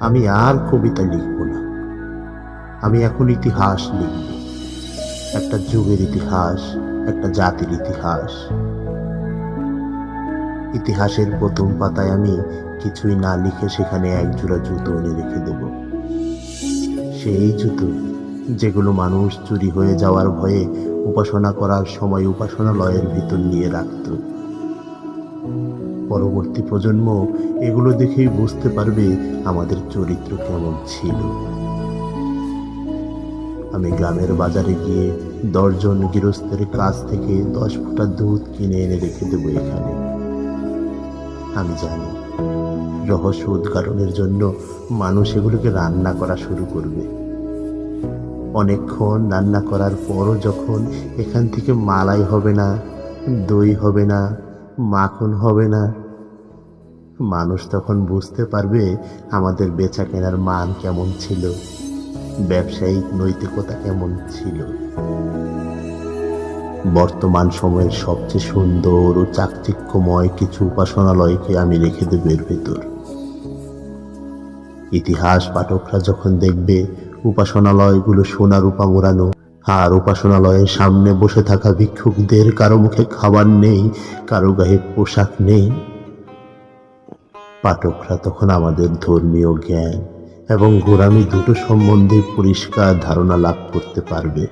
আমি আর কবিতা লিখব না। আমি এখন ইতিহাস লিখব। একটা যুগের ইতিহাস, একটা জাতির ইতিহাস। ইতিহাসের প্রথম পাতায় আমি কিছুই না লিখে সেখানে এক জোড়া জুতো এনে রেখে দেব। সেই জুতো যেগুলো মানুষ চুরি হয়ে যাওয়ার ভয়ে উপাসনা করার সময় উপাসনালয়ের ভিতর নিয়ে রাখত। পরবর্তী প্রজন্ম এগুলো দেখেই বুঝতে পারবে আমাদের চরিত্র কেমন ছিল। আমি গ্রামের বাজারে গিয়ে দশজন গৃহস্থের কাছ থেকে দশ ফুটা দুধ কিনে এনে রেখে দেবো এখানে। আমি জানি, রহস্য উদ্ঘাটনের জন্য মানুষ এগুলোকে রান্না করা শুরু করবে। অনেকক্ষণ রান্না করার পরও যখন এখান থেকে মালাই হবে না, দই হবে না মাখন হবে না। মানুষ তখন বুঝতে পারবে আমাদের বেচা কেনার মান কেমন ছিল, ব্যবসায়িক নৈতিকতা কেমন ছিল। বর্তমান সময়ের সবচেয়ে সুন্দর ও চাকচিক্যময় কিছু উপাসনালয়কে আমি রেখে দেব এর ভেতর। ইতিহাস পাঠকরা যখন দেখবে, উপাসনালয়গুলো সোনা রূপা মোড়ানো আর উপাসনালয়ের সামনে বসে থাকা ভিক্ষুকদের কারও মুখে খাবার নেই, কারও গায়ে পোশাক নেই। পাঠকরা তখন আমাদের ধর্মীয় জ্ঞান এবং গোড়ামি দুটো সম্বন্ধে পরিষ্কার ধারণা লাভ করতে পারবে।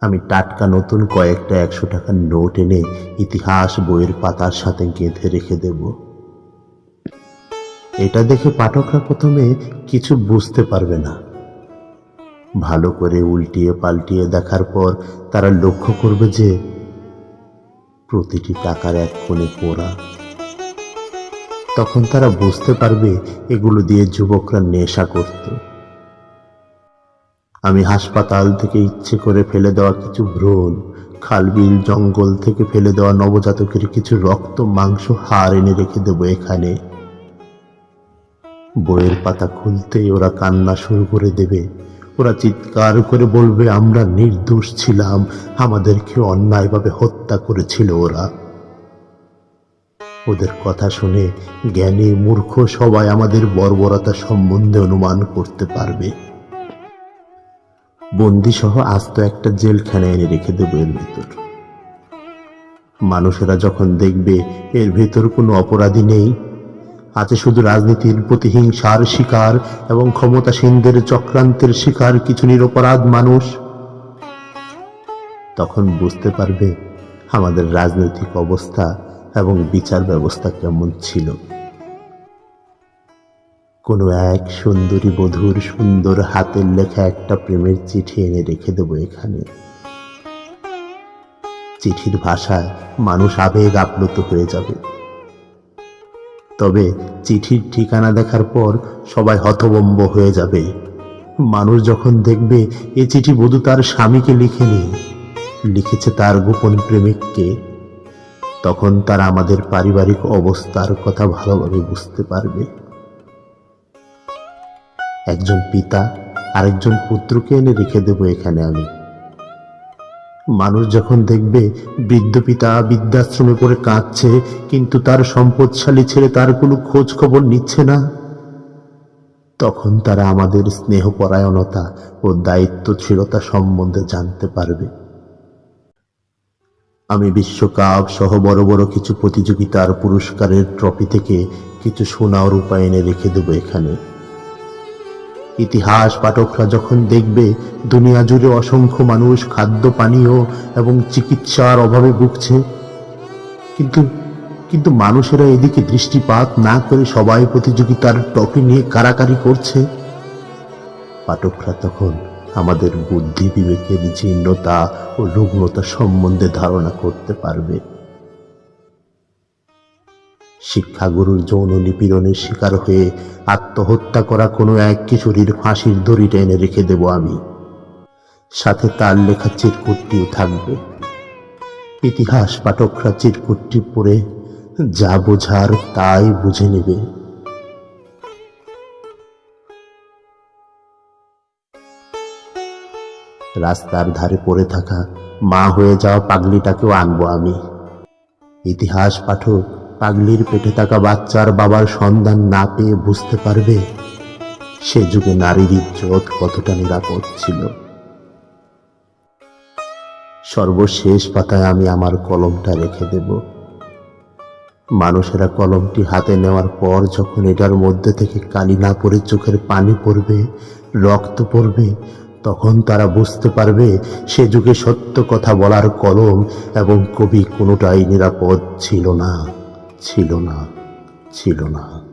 আমি টাটকা নতুন কয়েকটা একশো টাকার নোট এনে ইতিহাস বইয়ের পাতার সাথে গেঁথে রেখে দেব। এটা দেখে পাঠকরা প্রথমে কিছু বুঝতে পারবে না। ভালো করে উল্টিয়ে পাল্টিয়ে দেখার পর তারা লক্ষ্য করবে যে প্রতিটি টাকার এক কোণে পোড়া। তখন তারা বুঝতে পারবে এগুলো দিয়ে যুবকরা নেশা করত। আমি হাসপাতাল থেকে ইচ্ছে করে ফেলে দেওয়া কিছু ভ্রূণ, খালবিল জঙ্গল থেকে ফেলে দেওয়া নবজাতকের কিছু রক্ত, মাংস হার এনে রেখে দেবো এখানে। বইয়ের পাতা খুলতেই ওরা কান্না শুরু করে দেবে। ওরা চিৎকার করে বলবে, আমরা নির্দোষ ছিলাম। আমাদেরকে অন্যায়ভাবে হত্যা করেছিল ওরা। ওদের কথা শুনে জ্ঞানী মূর্খ সবাই আমাদের বর্বরতা সম্বন্ধে অনুমান করতে পারবে। বন্দি সহ আস্ত একটা জেলখানায় এনে রেখে দেবো এর ভেতর। মানুষেরা যখন দেখবে এর ভেতর কোনো অপরাধী নেই আছে শুধু রাজনীতির প্রতিহিংসার শিকার এবং ক্ষমতাসীনদের চক্রান্তের শিকার কিছু নিরপরাধ মানুষ। তখন বুঝতে পারবে আমাদের রাজনৈতিক অবস্থা এবং বিচার ব্যবস্থা কেমন ছিল। কোনো এক সুন্দরী বধূর সুন্দর হাতের লেখা একটা প্রেমের চিঠি এনে রেখে দেবো এখানে। চিঠির ভাষায় মানুষ আবেগ আপ্লুত হয়ে যাবে। তবে চিঠির ঠিকানা দেখার পর সবাই হতবম্ব হয়ে যাবে। মানুষ যখন দেখবে এ চিঠি বধূ তার স্বামীকে লিখেনি, লিখেছে তার গোপন প্রেমিককে, তখন তারা আমাদের পারিবারিক অবস্থার কথা ভালোভাবে বুঝতে পারবে। একজন পিতা আরেকজন পুত্রকে এনে রেখে দেব এখানে আমি। মানুষ যখন দেখবে বৃদ্ধ পিতা বৃদ্ধাশ্রমে পড়ে কাঁদছে, কিন্তু তার সম্পদশালী ছেলে তার কোনো খোঁজ খবর নিচ্ছে না, তখন তারা আমাদের স্নেহপরায়ণতা ও দায়িত্বশীলতা সম্বন্ধে জানতে পারবে। আমি বিশ্বকাপ সহ বড় বড় কিছু প্রতিযোগিতার পুরস্কারের ট্রফি থেকে কিছু সোনা রূপা এনে রেখে দেবো এখানে। ইতিহাস পাঠকরা যখন দেখবে, দুনিয়া জুড়ে অসংখ্য মানুষ খাদ্য, পানীয় এবং চিকিৎসার অভাবে ভুগছে। কিন্তু কিন্তু মানুষেরা এদিকে দৃষ্টিপাত না করে সবাই প্রতিযোগিতার ট্রফি নিয়ে কারাকারি করছে। পাঠকরা তখন আমাদের বুদ্ধি বিবেকের জীর্ণতা ও রুগ্নতা সম্বন্ধে ধারণা করতে পারবে। শিক্ষাগুরুর যৌন নিপীড়নের শিকার হয়ে আত্মহত্যা করা কোনো এক কিশোরীর ফাঁসির দড়িটা এনে রেখে দেব আমি। সাথে তার লেখা চিরকুটটিও থাকবে। ইতিহাস পাঠকরা চিরকুটটি পড়ে যা বোঝার তাই বুঝে নেবে। রাস্তার ধারে পড়ে থাকা মা হয়ে যাওয়া পাগলিটাকেও আনব আমি। ইতিহাস পাঠক পাগলির পেটে থাকা বাচ্চার বাবার সন্ধান না পেয়ে বুঝতে পারবে সে যুগে নারীর ইজ্জত কতটা নিরাপদ ছিল। সর্বশেষ পাতায় আমি আমার কলমটা রেখে দেব। মানুষেরা কলমটি হাতে নেওয়ার পর যখন এটার মধ্যে থেকে কালি না পড়ে চোখের পানি পড়বে, রক্ত পড়বে, তখন তারা বুঝতে পারবে সে যুগে সত্য কথা বলার কলম এবং কবি কোনোটাই নিরাপদ ছিল না। ছিল না ছিল না।